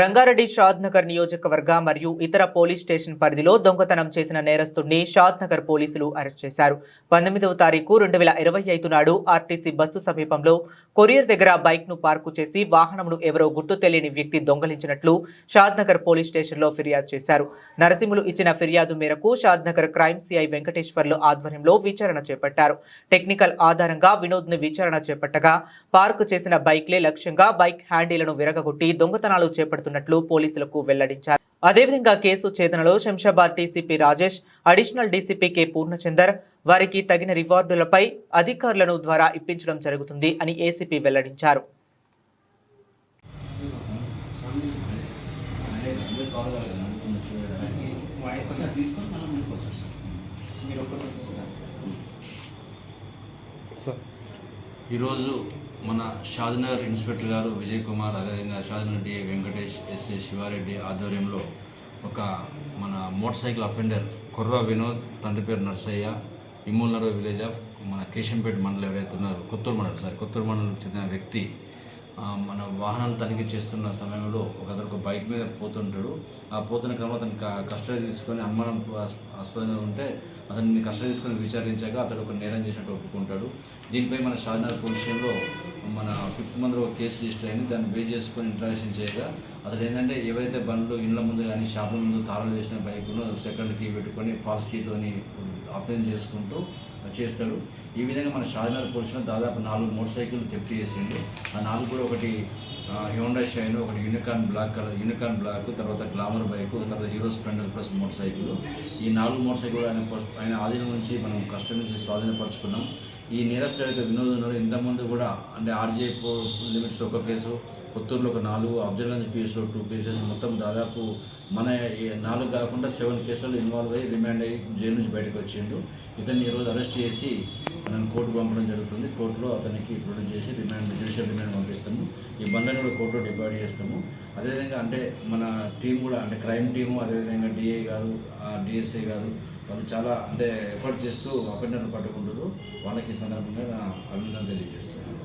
రంగారెడ్డి షాద్ నగర్ నియోజకవర్గ మరియు ఇతర పోలీస్ స్టేషన్ పరిధిలో దొంగతనం చేసిన నేరస్తుడిని షాద్ నగర్ పోలీసులు అరెస్ట్ చేశారు. పంతొమ్మిదవ తారీఖు రెండు వేల ఇరవై ఐదు నాడు ఆర్టీసీ బస్సు సమీపంలో కొరియర్ దగ్గర బైక్ను పార్కు చేసి వాహనమును ఎవరో గుర్తు తెలియని వ్యక్తి దొంగలించినట్లు షాద్ నగర్ పోలీస్ స్టేషన్లో ఫిర్యాదు చేశారు. నరసింహులు ఇచ్చిన ఫిర్యాదు మేరకు Shadnagar crime CI Venkateswarlu ఆధ్వర్యంలో విచారణ చేపట్టారు. టెక్నికల్ ఆధారంగా వినోద్ను విచారణ చేపట్టగా పార్కు చేసిన బైక్లే లక్ష్యంగా బైక్ హ్యాండీలను విరగగొట్టి దొంగతనాలు చేపడుతున్నట్లు పోలీసులకు వెల్లడించారు. అదేవిధంగా కేసు ఛేదనలో Shamshabad DCP Rajesh additional DCP K Purnachander వారికి తగిన రివార్డులపై అధికారులను ద్వారా ఇప్పించడం జరుగుతుంది అని ఏసీపీ వెల్లడించారు. సార్ ఈరోజు మన షాద్నగర్ ఇన్స్పెక్టర్ గారు విజయ్ కుమార్ అదేవిధంగా షాద్నగర్ డిఏ వెంకటేష్ ఎస్ఏ శివారెడ్డి ఆధ్వర్యంలో ఒక మన మోటార్ సైకిల్ అఫెండర్ కుర్ర వినోద్ తండ్రి పేరు నర్సయ్య ఇమ్మూలనరు విలేజ్ ఆఫ్ మన కేశంపేట మండలం ఎవరైతే ఉన్నారో కొత్తూరు మండలం సార్ కొత్తూరు మండలం చెందిన వ్యక్తి మన వాహనాలు తనిఖీ చేస్తున్న సమయంలో ఒక అతను ఒక బైక్ మీద పోతుంటాడు. ఆ పోతున్న క్రమంలో అతను కస్టడీ తీసుకొని అనుమానం ఆస్పదంగా ఉంటే అతన్ని కస్టడీ తీసుకొని విచారించాక అతడు ఒక నేరం చేసినట్టు ఒప్పుకుంటాడు. దీనిపై మన షాద్నగర్ పొజిషన్లో మన ఫిఫ్త్ మంత్ ఒక కేసు రిజిస్టర్ అయింది. దాన్ని బే చేసుకొని ఇంట్రాక్షన్ చేయగా అతడు ఏంటంటే ఏవైతే బండ్లు ఇండ్ల ముందు కానీ షాపుల ముందు తాళాలు వేసిన బైక్ను సెకండ్ కీ పెట్టుకొని ఫాస్ట్ కీతోని ఆపరేషన్ చేసుకుంటూ చేస్తాడు. ఈ విధంగా మన షాద్నగర్ పోలీసులో దాదాపు నాలుగు మోటార్ సైకిల్ థెఫ్ట్ చేసిండు. ఆ నాలుగు కూడా ఒకటి హోండా షైన్ ఒకటి Unicorn black colour Unicorn black తర్వాత గ్లామర్ బైక్ తర్వాత Hero Splendor plus motorcycle ఈ నాలుగు మోటార్ సైకిల్ ఆయన ఆయన ఆధీనం నుంచి మనం కష్టం నుంచి స్వాధీనపరచుకున్నాం. ఈ నేరస్తుడు అయితే వినోద్ ఉన్నాడు ఇంతకుముందు కూడా అంటే ఆర్జే లిమిట్స్ ఒక కేసు కొత్తూరులో ఒక నాలుగు అఫ్జల్గంజ్ పిఎస్లో టూ కేసెస్ మొత్తం దాదాపు మన ఈ నాలుగు కాకుండా సెవెన్ కేసులలో ఇన్వాల్వ్ అయ్యి రిమాండ్ అయ్యి జైలు నుంచి బయటకు వచ్చిండు. ఇతన్ని ఈరోజు అరెస్ట్ చేసి మనం కోర్టు పంపడం జరుగుతుంది. కోర్టులో అతనికి ప్రొడ్యూస్ చేసి రిమాండ్ జ్యుడిషియల్ రిమాండ్ పంపిస్తాము. ఈ బండ్లను కూడా కోర్టులో డిపాజిట్ చేస్తాము. అదేవిధంగా అంటే మన టీం కూడా అంటే క్రైమ్ టీము అదేవిధంగా డిఐ కాదు డిఎస్ఐ కాదు వాళ్ళు చాలా అంటే ఎఫర్ట్ చేస్తూ అఫెండర్ను పట్టుకుంటారు వాళ్ళకి ఈ సందర్భంగా నా అభినందన తెలియజేస్తున్నాను.